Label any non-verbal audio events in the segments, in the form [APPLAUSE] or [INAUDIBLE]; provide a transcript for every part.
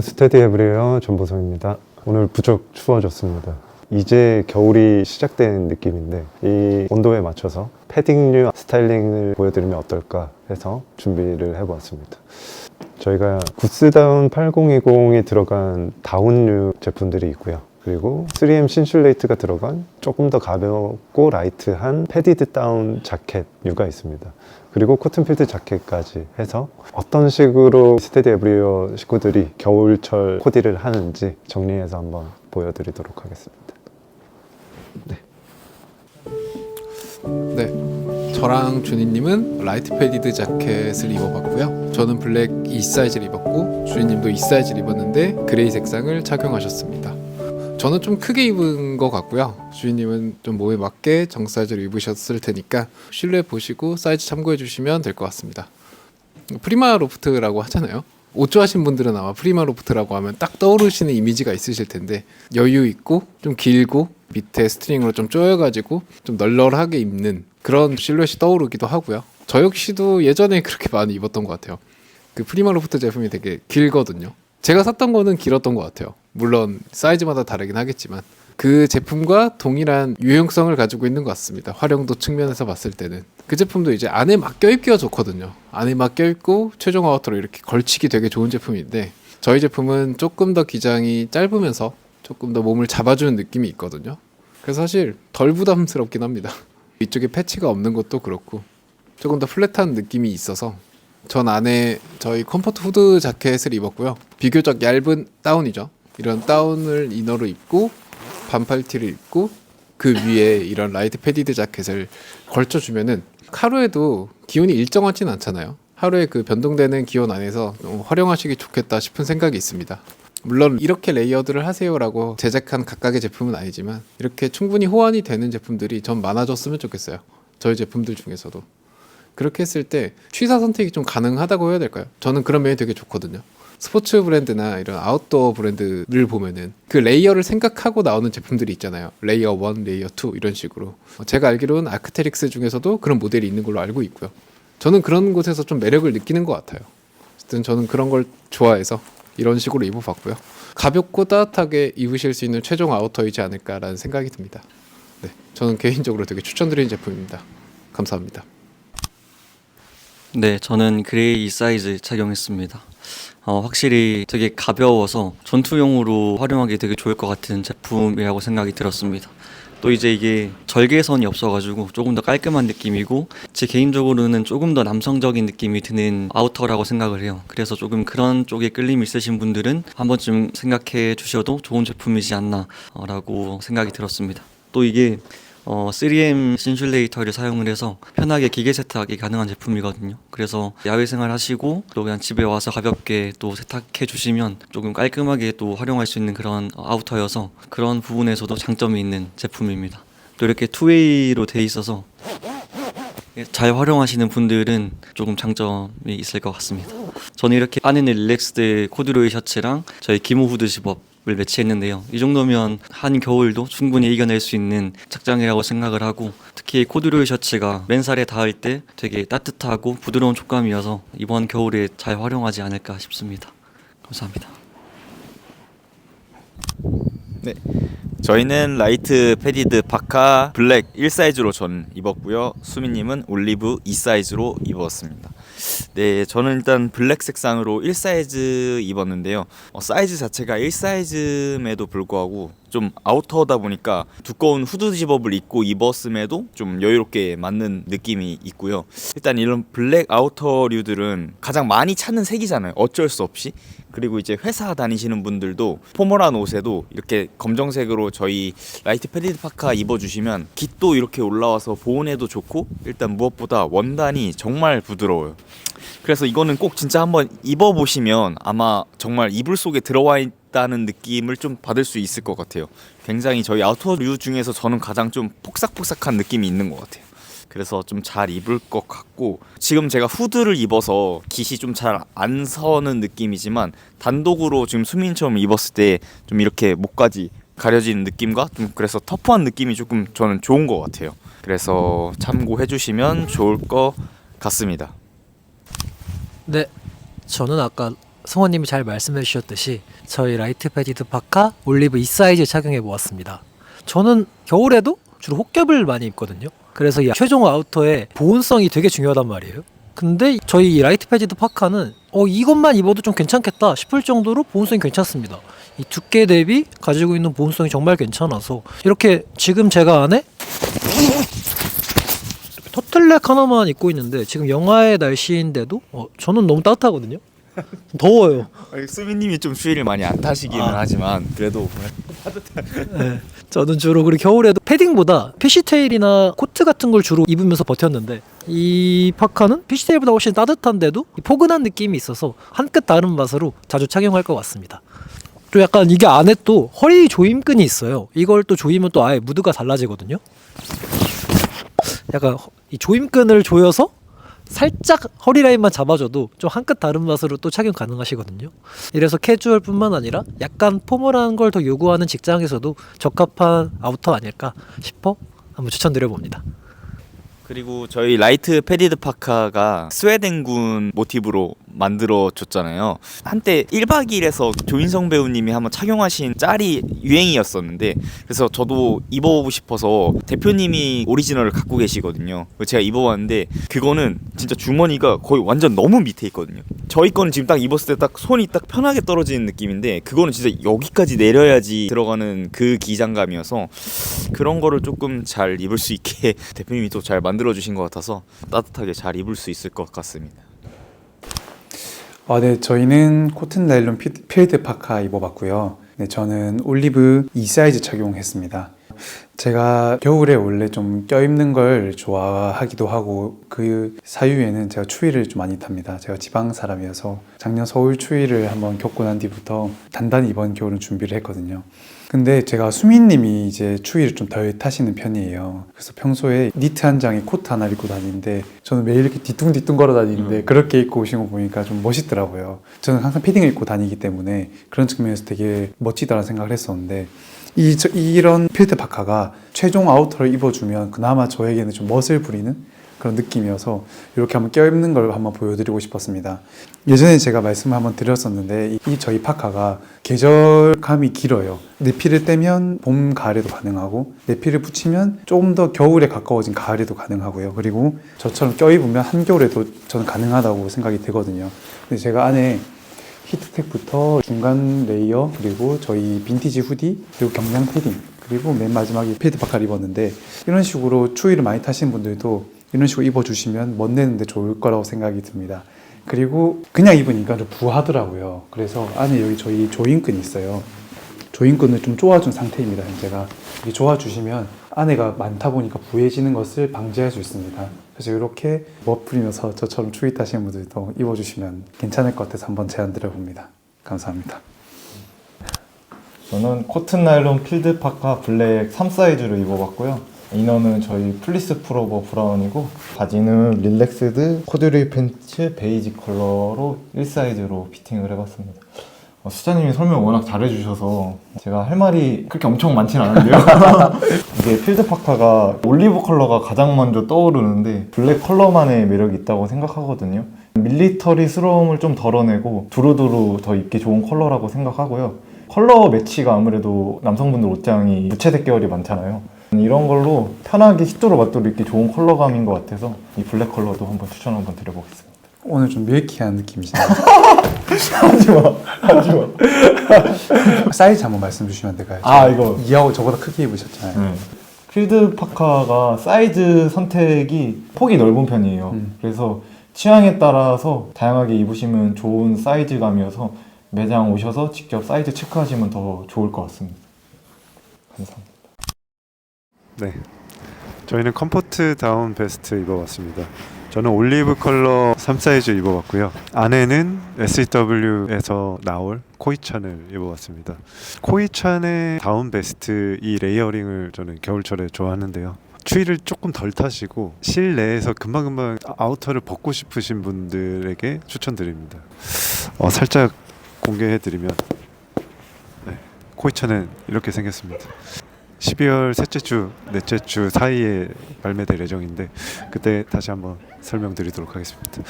스테디 에브리어 전보성입니다. 오늘 부쩍 추워졌습니다. 이제 겨울이 시작된 느낌인데 이 온도에 맞춰서 패딩류 스타일링을 보여드리면 어떨까 해서 준비를 해보았습니다. 저희가 구스다운 8020이 들어간 다운류 제품들이 있고요. 그리고 3M 신슐레이트가 들어간 조금 더 가볍고 라이트한 패디드 다운 자켓류가 있습니다. 그리고 코튼필드 자켓까지 해서 어떤 식으로 스테디 에브리어 식구들이 겨울철 코디를 하는지 정리해서 한번 보여드리도록 하겠습니다. 네. 저랑 준이님은 라이트 패디드 자켓을 입어봤고요. 저는 블랙 2 사이즈를 입었고 준이님도 2 사이즈를 입었는데 그레이 색상을 착용하셨습니다. 저는 좀 크게 입은 것 같고요. 주인님은 좀 몸에 맞게 정 사이즈로 입으셨을 테니까 실루엣 보시고 사이즈 참고해 주시면 될 것 같습니다. 프리마 로프트라고 하잖아요. 옷 좋아하신 분들은 아마 프리마 로프트라고 하면 딱 떠오르시는 이미지가 있으실 텐데 여유 있고 좀 길고 밑에 스트링으로 좀 조여가지고 좀 널널하게 입는 그런 실루엣이 떠오르기도 하고요. 저 역시도 예전에 그렇게 많이 입었던 것 같아요. 그 프리마 로프트 제품이 되게 길거든요. 제가 샀던 거는 길었던 것 같아요. 물론 사이즈마다 다르긴 하겠지만 그 제품과 동일한 유용성을 가지고 있는 것 같습니다. 활용도 측면에서 봤을 때는 그 제품도 이제 안에 막 껴입기가 좋거든요. 안에 막 껴입고 최종 아우터로 이렇게 걸치기 되게 좋은 제품인데 저희 제품은 조금 더 기장이 짧으면서 조금 더 몸을 잡아주는 느낌이 있거든요. 그래서 사실 덜 부담스럽긴 합니다. 이쪽에 패치가 없는 것도 그렇고 조금 더 플랫한 느낌이 있어서 전 안에 저희 컴포트 후드 자켓을 입었고요. 비교적 얇은 다운이죠. 이런 다운을 이너로 입고 반팔 티를 입고 그 위에 이런 라이트 패디드 자켓을 걸쳐주면은 하루에도 기온이 일정하진 않잖아요. 하루에 그 변동되는 기온 안에서 활용하시기 좋겠다 싶은 생각이 있습니다. 물론 이렇게 레이어드를 하세요라고 제작한 각각의 제품은 아니지만 이렇게 충분히 호환이 되는 제품들이 전 많아졌으면 좋겠어요. 저희 제품들 중에서도 그렇게 했을 때 취사 선택이 좀 가능하다고 해야 될까요? 저는 그런 면이 되게 좋거든요. 스포츠 브랜드나 이런 아웃도어 브랜드를 보면은 그 레이어를 생각하고 나오는 제품들이 있잖아요. 레이어 1, 레이어 2 이런 식으로. 제가 알기로는 아크테릭스 중에서도 그런 모델이 있는 걸로 알고 있고요. 저는 그런 곳에서 좀 매력을 느끼는 것 같아요. 어쨌든 저는 그런 걸 좋아해서 이런 식으로 입어봤고요. 가볍고 따뜻하게 입으실 수 있는 최종 아우터이지 않을까라는 생각이 듭니다. 네, 저는 개인적으로 되게 추천드리는 제품입니다. 감사합니다. 네, 저는 그레이 사이즈 착용했습니다. 어, 확실히 되게 가벼워서 전투용으로 활용하기 되게 좋을 것 같은 제품이라고 생각이 들었습니다. 또 이제 이게 절개선이 없어가지고 조금 더 깔끔한 느낌이고 제 개인적으로는 조금 더 남성적인 느낌이 드는 아우터라고 생각을 해요. 그래서 조금 그런 쪽에 끌림이 있으신 분들은 한 번쯤 생각해 주셔도 좋은 제품이지 않나라고 생각이 들었습니다. 또 이게 어, 3M 신슐레이터를 사용을 해서 편하게 기계 세탁이 가능한 제품이거든요. 그래서 야외 생활 하시고 또 그냥 집에 와서 가볍게 또 세탁해 주시면 조금 깔끔하게 또 활용할 수 있는 그런 아우터여서 그런 부분에서도 장점이 있는 제품입니다. 또 이렇게 투웨이로 돼 있어서 잘 활용하시는 분들은 조금 장점이 있을 것 같습니다. 저는 이렇게 안에는 릴렉스드 코듀로이 셔츠랑 저희 기모 후드 집업을 매치했는데요. 이 정도면 한 겨울도 충분히 이겨낼 수 있는 착장이라고 생각을 하고 특히 코듀로이 셔츠가 맨살에 닿을 때 되게 따뜻하고 부드러운 촉감이어서 이번 겨울에 잘 활용하지 않을까 싶습니다. 감사합니다. 네. 저희는 라이트 패디드 파카 블랙 1 사이즈로 전 입었고요. 수민님은 올리브 2 사이즈로 입었습니다. 네, 저는 일단 블랙 색상으로 1 사이즈 입었는데요. 어, 사이즈 자체가 1 사이즈임에도 불구하고 좀 아우터다 보니까 두꺼운 후드 집업을 입고 입었음에도 좀 여유롭게 맞는 느낌이 있고요. 일단 이런 블랙 아우터류들은 가장 많이 찾는 색이잖아요. 어쩔 수 없이. 그리고 이제 회사 다니시는 분들도 포멀한 옷에도 이렇게 검정색으로 저희 라이트 패디드 파카 입어주시면 깃도 이렇게 올라와서 보온에도 좋고 일단 무엇보다 원단이 정말 부드러워요. 그래서 이거는 꼭 진짜 한번 입어보시면 아마 정말 이불 속에 들어와 있 다는 느낌을 좀 받을 수 있을 것 같아요. 굉장히 저희 아우터류 중에서 저는 가장 좀 폭삭폭삭한 느낌이 있는 것 같아요. 그래서 좀 잘 입을 것 같고 지금 제가 후드를 입어서 깃이 좀 잘 안 서는 느낌이지만 단독으로 지금 수민처럼 입었을 때 좀 이렇게 목까지 가려지는 느낌과 좀 그래서 터프한 느낌이 조금 저는 좋은 것 같아요. 그래서 참고해 주시면 좋을 것 같습니다. 네, 저는 아까 성원님이 잘 말씀해 주셨듯이 저희 라이트 패디드 파카 올리브 이 사이즈 착용해 보았습니다. 저는 겨울에도 주로 혹겹을 많이 입거든요. 그래서 이 최종 아우터의 보온성이 되게 중요하단 말이에요. 근데 저희 이 라이트 패디드 파카는 어 이것만 입어도 좀 괜찮겠다 싶을 정도로 보온성이 괜찮습니다. 이 두께 대비 가지고 있는 보온성이 정말 괜찮아서 이렇게 지금 제가 안에 터틀넥 하나만 입고 있는데 지금 영하의 날씨인데도 어, 저는 너무 따뜻하거든요. [LAUGHS] 더워요. 수민님이 좀 추위를 많이 안 타시기는 아. 하지만 그래도 [LAUGHS] 네. 저는 주로 그리고 겨울에도 패딩보다 피시테일이나 코트 같은 걸 주로 입으면서 버텼는데 이 파카는 피시테일보다 훨씬 따뜻한데도 이 포근한 느낌이 있어서 한끗 다른 맛으로 자주 착용할 것 같습니다. 또 약간 이게 안에 또 허리 조임끈이 있어요. 이걸 또 조이면 또 아예 무드가 달라지거든요. 약간 허- 이 조임끈을 조여서 살짝 허리 라인만 잡아줘도 좀 한 끗 다른 맛으로 또 착용 가능하시거든요. 이래서 캐주얼뿐만 아니라 약간 포멀한 걸 더 요구하는 직장에서도 적합한 아우터 아닐까 싶어 한번 추천드려 봅니다. 그리고 저희 라이트 패디드 파카가 스웨덴군 모티브로 만들어 줬잖아요. 한때 1박 2일에서 조인성 배우님이 한번 착용하신 짤이 유행이었었는데 그래서 저도 입어보고 싶어서 대표님이 오리지널을 갖고 계시거든요. 제가 입어봤는데 그거는 진짜 주머니가 거의 완전 너무 밑에 있거든요. 저희 거는 지금 딱 입었을 때 딱 손이 딱 편하게 떨어지는 느낌인데 그거는 진짜 여기까지 내려야지 들어가는 그 기장감이어서 그런 거를 조금 잘 입을 수 있게 [LAUGHS] 대표님이 또 잘 만들어 주신 것 같아서 따뜻하게 잘 입을 수 있을 것 같습니다. 아, 네, 저희는 코튼 나일론 피- 필드 파카 입어봤고요. 네, 저는 올리브 2 사이즈 착용했습니다. 제가 겨울에 원래 좀 껴입는 걸 좋아하기도 하고 그 사유에는 제가 추위를 좀 많이 탑니다. 제가 지방 사람이어서 작년 서울 추위를 한번 겪고 난 뒤부터 단단히 이번 겨울은 준비를 했거든요. 근데 제가 수민님이 이제 추위를 좀 덜 타시는 편이에요. 그래서 평소에 니트 한 장에 코트 하나 입고 다니는데 저는 매일 이렇게 뒤뚱뒤뚱 걸어 다니는데 그렇게 입고 오신 거 보니까 좀 멋있더라고요. 저는 항상 패딩을 입고 다니기 때문에 그런 측면에서 되게 멋지다라는 생각을 했었는데 이, 저- 이런 필드 파카가 최종 아우터를 입어주면 그나마 저에게는 좀 멋을 부리는 그런 느낌이어서 이렇게 한번 껴입는 걸 한번 보여드리고 싶었습니다. 예전에 제가 말씀을 한번 드렸었는데 이, 이 저희 파카가 계절감이 길어요. 내피를 떼면 봄 가을에도 가능하고 내피를 붙이면 조금 더 겨울에 가까워진 가을에도 가능하고요. 그리고 저처럼 껴입으면 한겨울에도 저는 가능하다고 생각이 되거든요. 근데 제가 안에 히트텍부터 중간 레이어 그리고 저희 빈티지 후디 그리고 경량 패딩 그리고 맨 마지막에 필드 파카를 입었는데 이런 식으로 추위를 많이 타시는 분들도 이런 식으로 입어주시면 멋내는데 좋을 거라고 생각이 듭니다. 그리고 그냥 입으니까 좀 부하더라고요. 그래서 안에 여기 저희 조인끈이 있어요. 조인끈을 좀 조아준 상태입니다. 현재가 이게 조아주시면 안에가 많다 보니까 부해지는 것을 방지할 수 있습니다. 그래서 이렇게 멋부리면서 저처럼 추위 타시는 분들도 입어주시면 괜찮을 것 같아서 한번 제안 드려봅니다. 감사합니다. 저는 코튼 나일론 필드 파카 블랙 3 사이즈로 입어봤고요. 이너는 저희 플리스 프로버 브라운이고 바지는 릴렉스드 코듀리 팬츠 베이지 컬러로 1 사이즈로 피팅을 해봤습니다. 어, 수자님이 설명 워낙 잘해주셔서 제가 할 말이 그렇게 엄청 많진 않은데요. [LAUGHS] 이게 필드 파카가 올리브 컬러가 가장 먼저 떠오르는데 블랙 컬러만의 매력이 있다고 생각하거든요. 밀리터리스러움을 좀 덜어내고 두루두루 더 입기 좋은 컬러라고 생각하고요. 컬러 매치가 아무래도 남성분들 옷장이 무채색 계열이 많잖아요. 이런 걸로 편하게 힙도로 맞도록 입기 좋은 컬러감인 것 같아서 이 블랙 컬러도 한번 추천 한번 드려보겠습니다. 오늘 좀 밀키한 느낌이시네요. [LAUGHS] 하지마, 하지마. [LAUGHS] 사이즈 한번 말씀 주시면 될까요? 아, 이거. 이하고 저보다 크게 입으셨잖아요. 네. 필드 파카가 사이즈 선택이 폭이 넓은 편이에요. 음. 그래서 취향에 따라서 다양하게 입으시면 좋은 사이즈감이어서 매장 오셔서 직접 사이즈 체크하시면 더 좋을 것 같습니다. 감사합니다. 네. 저희는 컴포트 다운 베스트 입어봤습니다. 저는 올리브 컬러 3 사이즈 입어봤고요. 안에는 SW에서 나올 코이 찬을 입어봤습니다. 코이 찬의 다운 베스트 이 레이어링을 저는 겨울철에 좋아하는데요. 추위를 조금 덜 타시고 실내에서 금방금방 아우터를 벗고 싶으신 분들에게 추천드립니다. 어, 살짝 공개해드리면 네, 코이찬은 이렇게 생겼습니다. 12월 셋째 주, 넷째 주 사이에 발매될 예정인데 그때 다시 한번 설명드리도록 하겠습니다.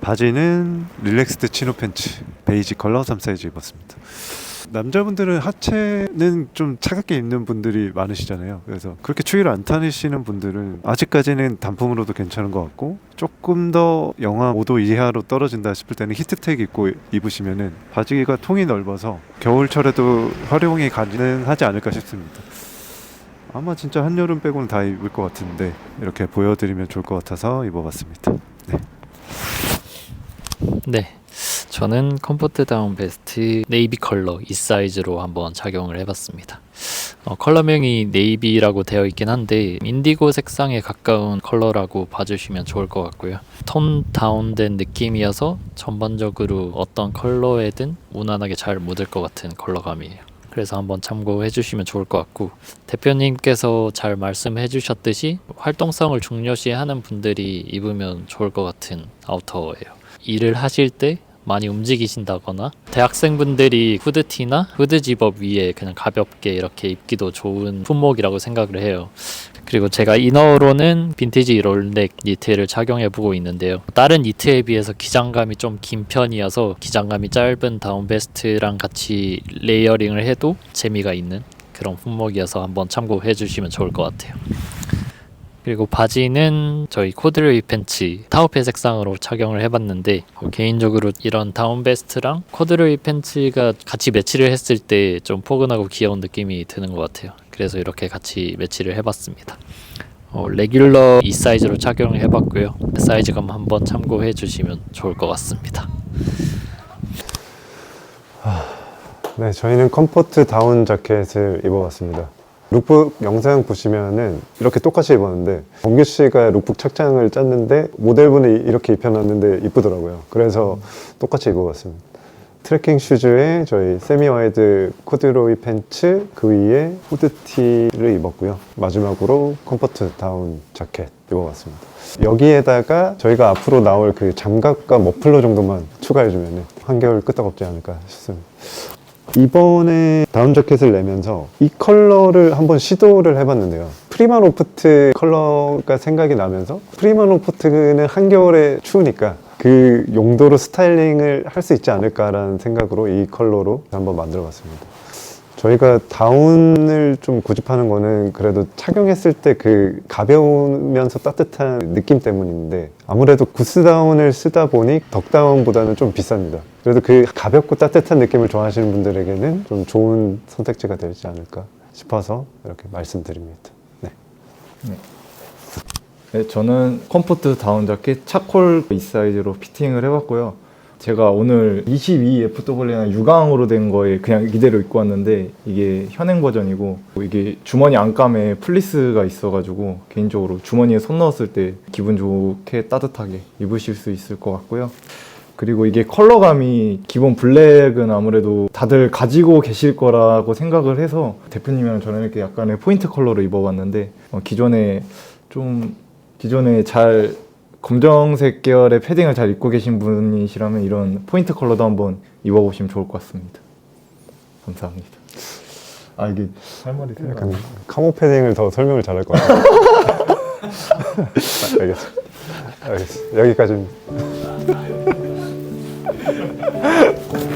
바지는 릴렉스드 치노 팬츠 베이지 컬러 3 사이즈 입었습니다. 남자분들은 하체는 좀 차갑게 입는 분들이 많으시잖아요. 그래서 그렇게 추위를 안 타시는 분들은 아직까지는 단품으로도 괜찮은 것 같고 조금 더 영하 5도 이하로 떨어진다 싶을 때는 히트텍 입고 입으시면은 바지가 통이 넓어서 겨울철에도 활용이 가능하지 않을까 싶습니다. 아마 진짜 한여름 빼고는 다 입을 것 같은데 이렇게 보여드리면 좋을 것 같아서 입어봤습니다. 네. 네. 저는 컴포트 다운 베스트 네이비 컬러 이 사이즈로 한번 착용을 해봤습니다. 어, 컬러명이 네이비라고 되어 있긴 한데 인디고 색상에 가까운 컬러라고 봐주시면 좋을 것 같고요. 톤 다운된 느낌이어서 전반적으로 어떤 컬러에든 무난하게 잘 묻을 것 같은 컬러감이에요. 그래서 한번 참고해 주시면 좋을 것 같고 대표님께서 잘 말씀해 주셨듯이 활동성을 중요시하는 분들이 입으면 좋을 것 같은 아우터예요. 일을 하실 때 많이 움직이신다거나 대학생분들이 후드티나 후드 집업 위에 그냥 가볍게 이렇게 입기도 좋은 품목이라고 생각을 해요. 그리고 제가 이너로는 빈티지 롤넥 니트를 착용해 보고 있는데요. 다른 니트에 비해서 기장감이 좀 긴 편이어서 기장감이 짧은 다운 베스트랑 같이 레이어링을 해도 재미가 있는 그런 품목이어서 한번 참고해 주시면 좋을 것 같아요. 그리고 바지는 저희 코드레이 팬츠 타우페 색상으로 착용을 해봤는데 어, 개인적으로 이런 다운 베스트랑 코드레이 팬츠가 같이 매치를 했을 때 좀 포근하고 귀여운 느낌이 드는 것 같아요. 그래서 이렇게 같이 매치를 해봤습니다. 어, 레귤러 이 사이즈로 착용을 해봤고요. 사이즈감 한번 참고해 주시면 좋을 것 같습니다. 네, 저희는 컴포트 다운 자켓을 입어봤습니다. 룩북 영상 보시면은 이렇게 똑같이 입었는데 범규 씨가 룩북 착장을 짰는데 모델분이 이렇게 입혀놨는데 이쁘더라고요. 그래서 똑같이 입어봤습니다. 트레킹 슈즈에 저희 세미 와이드 코듀로이 팬츠 그 위에 후드티를 입었고요. 마지막으로 컴포트 다운 자켓 입어봤습니다. 여기에다가 저희가 앞으로 나올 그 장갑과 머플러 정도만 추가해주면 한겨울 끄떡없지 않을까 싶습니다. 이번에 다운 자켓을 내면서 이 컬러를 한번 시도를 해봤는데요. 프리마노프트 컬러가 생각이 나면서 프리마노프트는 한겨울에 추우니까 그 용도로 스타일링을 할 수 있지 않을까라는 생각으로 이 컬러로 한번 만들어 봤습니다. 저희가 다운을 좀 고집하는 거는 그래도 착용했을 때 그 가벼우면서 따뜻한 느낌 때문인데 아무래도 구스다운을 쓰다 보니 덕다운보다는 좀 비쌉니다. 그래도 그 가볍고 따뜻한 느낌을 좋아하시는 분들에게는 좀 좋은 선택지가 되지 않을까 싶어서 이렇게 말씀드립니다. 네. 네, 저는 컴포트 다운 자켓 차콜 이 사이즈로 피팅을 해봤고요. 제가 오늘 22FW나 유광으로 된 거에 그냥 이대로 입고 왔는데 이게 현행 버전이고 이게 주머니 안감에 플리스가 있어가지고 개인적으로 주머니에 손 넣었을 때 기분 좋게 따뜻하게 입으실 수 있을 것 같고요. 그리고 이게 컬러감이 기본 블랙은 아무래도 다들 가지고 계실 거라고 생각을 해서 대표님이랑 저는 이렇게 약간의 포인트 컬러로 입어봤는데 어, 기존에 좀 기존에 잘 검정색 계열의 패딩을 잘 입고 계신 분이시라면 이런 포인트 컬러도 한번 입어보시면 좋을 것 같습니다. 감사합니다. 아 이게 할 말이 생각 약간 카모 패딩을 더 설명을 잘할 것 같아요. [LAUGHS] 알겠습니다. 알겠습니다. 여기까지입니다. [LAUGHS]